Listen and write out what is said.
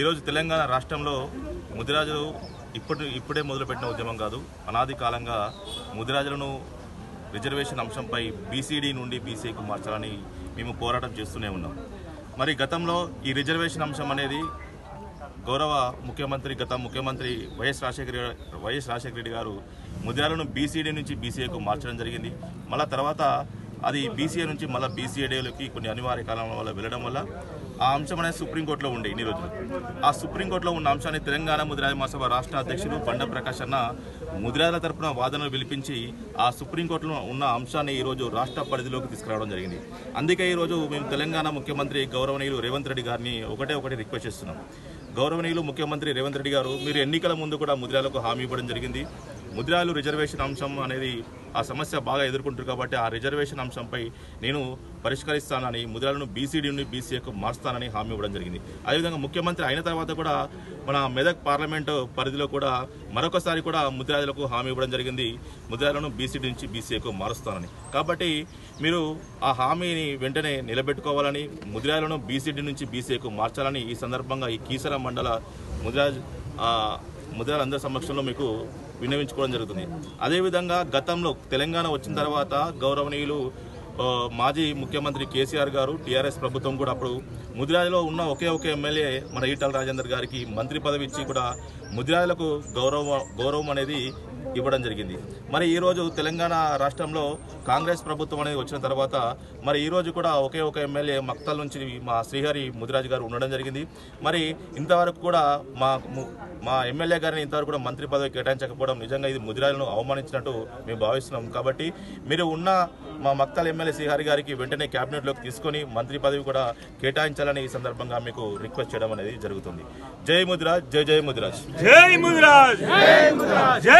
ఈరోజు తెలంగాణ రాష్ట్రంలో ముదిరాజులు ఇప్పుడు ఇప్పుడే మొదలుపెట్టిన ఉద్యమం కాదు. అనాది కాలంగా ముదిరాజులను రిజర్వేషన్ అంశంపై బీసీడీ నుండి బీసీకి మార్చాలని మేము పోరాటం చేస్తూనే ఉన్నాం. మరి గతంలో ఈ రిజర్వేషన్ అంశం అనేది గౌరవ ముఖ్యమంత్రి గత ముఖ్యమంత్రి Y S Rajasekhara Y S Rajasekhara Reddy గారు ముదిరాలను బీసీడీ నుంచి బీసీఏకు మార్చడం జరిగింది. మళ్ళా తర్వాత అది బీసీఏ నుంచి మళ్ళీ బీసీఏడీలోకి కొన్ని అనివార్య కారణాల వల్ల వెళ్ళడం వల్ల ఆ అంశం అనేది సుప్రీంకోర్టులో ఉండే ఇన్ని రోజులు. ఆ సుప్రీంకోర్టులో ఉన్న అంశాన్ని తెలంగాణ ముదిరాజ మహాసభ రాష్ట్ర అధ్యక్షుడు బండ ప్రకాష్ అన్న ముదిరాజుల తరపున వాదనలు పిలిపించి ఆ సుప్రీంకోర్టులో ఉన్న అంశాన్ని ఈరోజు రాష్ట్ర పరిధిలోకి తీసుకురావడం జరిగింది. అందుకే ఈరోజు మేము తెలంగాణ ముఖ్యమంత్రి గౌరవనీయులు రేవంత్ రెడ్డి గారిని ఒకటే ఒకటి రిక్వెస్ట్ చేస్తున్నాం. గౌరవనీయులు ముఖ్యమంత్రి రేవంత్ రెడ్డి గారు మీరు ఎన్నికల ముందు కూడా ముద్రాలకు హామీ ఇవ్వడం జరిగింది. ముద్రాలు రిజర్వేషన్ అంశం అనేది ఆ సమస్య బాగా ఎదుర్కొంటారు కాబట్టి ఆ రిజర్వేషన్ అంశంపై నేను పరిష్కరిస్తానని ముద్రాలను బీసీడీ నుండి బీసీఏకు మార్స్తానని హామీ ఇవ్వడం జరిగింది. అదేవిధంగా ముఖ్యమంత్రి అయిన తర్వాత కూడా మన మెదక్ పార్లమెంటు పరిధిలో కూడా మరొకసారి కూడా ముద్రాజులకు హామీ ఇవ్వడం జరిగింది. ముద్రాలను బీసీడీ నుంచి బీసీఏకు మారుస్తానని. కాబట్టి మీరు ఆ హామీని వెంటనే నిలబెట్టుకోవాలని ముద్రాలను బీసీడీ నుంచి బీసీఏకు మార్చాలని ఈ సందర్భంగా ఈ కీసర మండల ముద్రాజ్ ఆ, అందరి సమక్షంలో మీకు విన్నవించుకోవడం జరుగుతుంది. అదేవిధంగా గతంలో తెలంగాణ వచ్చిన తర్వాత గౌరవనీయులు మాజీ ముఖ్యమంత్రి కేసీఆర్ గారు టీఆర్ఎస్ ప్రభుత్వం కూడా అప్పుడు ముదిరాజలో ఉన్న ఒకే ఒక ఎమ్మెల్యే మన ఈటల రాజేందర్ గారికి మంత్రి పదవి ఇచ్చి కూడా ముదిరాజులకు గౌరవ గౌరవం అనేది ఇవ్వడం జరిగింది. మరి ఈరోజు తెలంగాణ రాష్ట్రంలో కాంగ్రెస్ ప్రభుత్వం అనేది వచ్చిన తర్వాత మరి ఈరోజు కూడా ఒకే ఒక ఎమ్మెల్యే మక్తల్ నుంచి మా శ్రీహరి ముదిరాజు గారు ఉండడం జరిగింది. మరి ఇంతవరకు కూడా మా మా ఎమ్మెల్యే గారిని ఇంతవరకు కూడా మంత్రి పదవి కేటాయించకపోవడం నిజంగా ఇది ముదిరాజును అవమానించినట్టు మేము భావిస్తున్నాం. కాబట్టి మీరు ఉన్న మా మక్తల్ ఎమ్మెల్యే శ్రీహరి గారికి వెంటనే క్యాబినెట్లోకి తీసుకొని మంత్రి పదవి కూడా కేటాయించాలని ఈ సందర్భంగా మీకు రిక్వెస్ట్ చేయడం అనేది జరుగుతుంది. జై ముదిరాజ్ జై జై ముదిరాజ్. జై ముదిరాజ్! జై